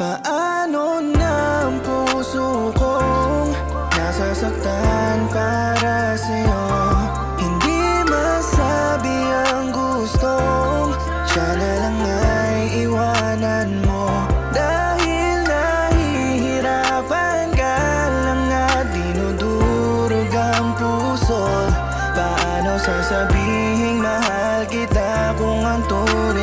Paano na ang puso kong nasasaktan para sa'yo? Hindi masabi ang gustong siya na lang ay iwanan mo. Dahil nahihirapan ka lang at dinudurog ang puso. Paano sasabihin mahal kita kung ang turing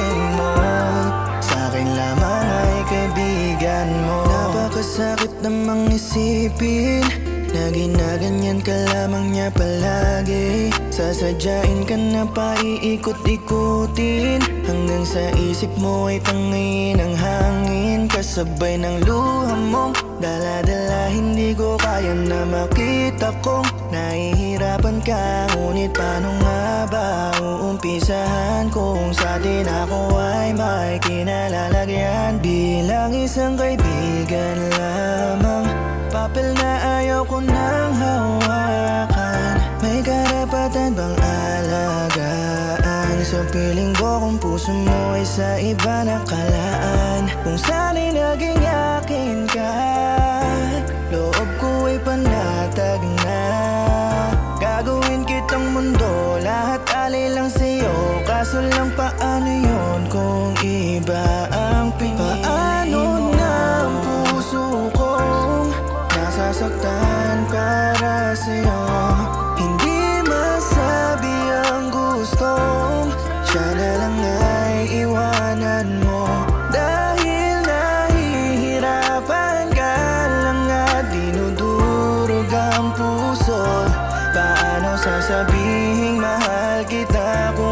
kaibigan mo Napakasakit namang isipin na ginaganyan ka lamang niya palagi. Sasadyain ka na paiikot-ikutin. Hanggang sa isip mo ay tangayin ang hangin. Kasabay ng luha mong Dala-dala hindi ko kaya na makita kong Nahihirapan ka. Ngunit paano nga ba uumpisahan Kung sa atin ako ay may kinalalagyan Bilang isang kaibigan lamang Papel na ayaw ko nang hawakan. May karapatan bang alagaan? Sa piling ko kung puso mo ay sa iba nakalaan Kung sana'y naging akin ka Loob ko ay panatag na. Gagawin kitang mundo Lahat alay lang sa'yo Kaso lang paano yon sa'yo. Hindi masabi ang gustong Siya na lang ay iwanan mo. Dahil nahihirapan ka lang at dinudurog ang puso. Paano sasabihin mahal kita kung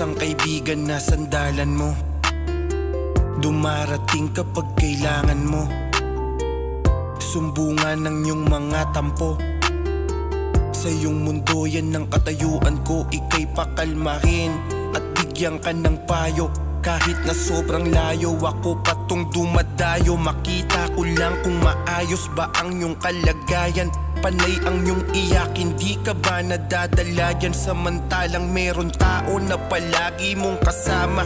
Isang kaibigan na sandalan mo. Dumarating kapag kailangan mo. Sumbungan ng iyong mga tampo. Sa iyong mundo yan ang katayuan ko. Ika'y pakalmahin at bigyan ka ng payo. Kahit na sobrang layo ako patong dumadayo. Makita ko lang kung maayos ba ang iyong kalagayan Panay ang iyong iyak, hindi ka ba nadadala? Yan Samantalang meron tao na palagi mong kasama.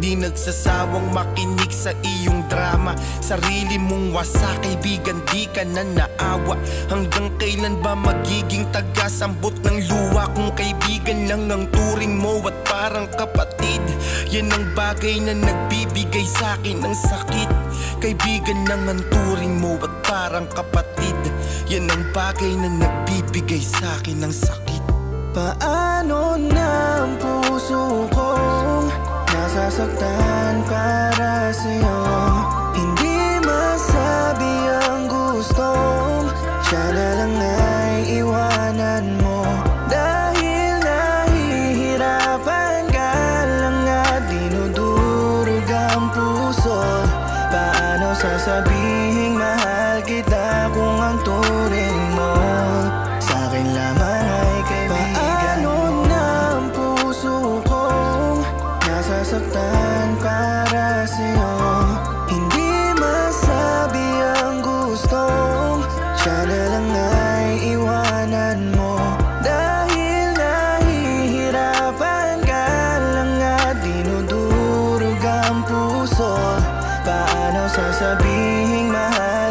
Di nagsasawang makinig sa iyong drama. Sarili mong wasa, kaibigan di ka na naawa. Hanggang kailan ba magiging tagasambot ng luwa Kung kaibigan lang ang turing mo at parang kapatid? Yan ang bagay na nagbibigay sa akin ng sakit Kaibigan lang ang mo at parang kapatid. Yan ang bagay na nagbibigay sa akin ng sakit. Paano na ang puso kong Nasasaktan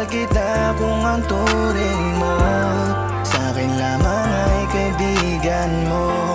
kita kung ang turing mo. Sa akin lamang ay kaibigan mo.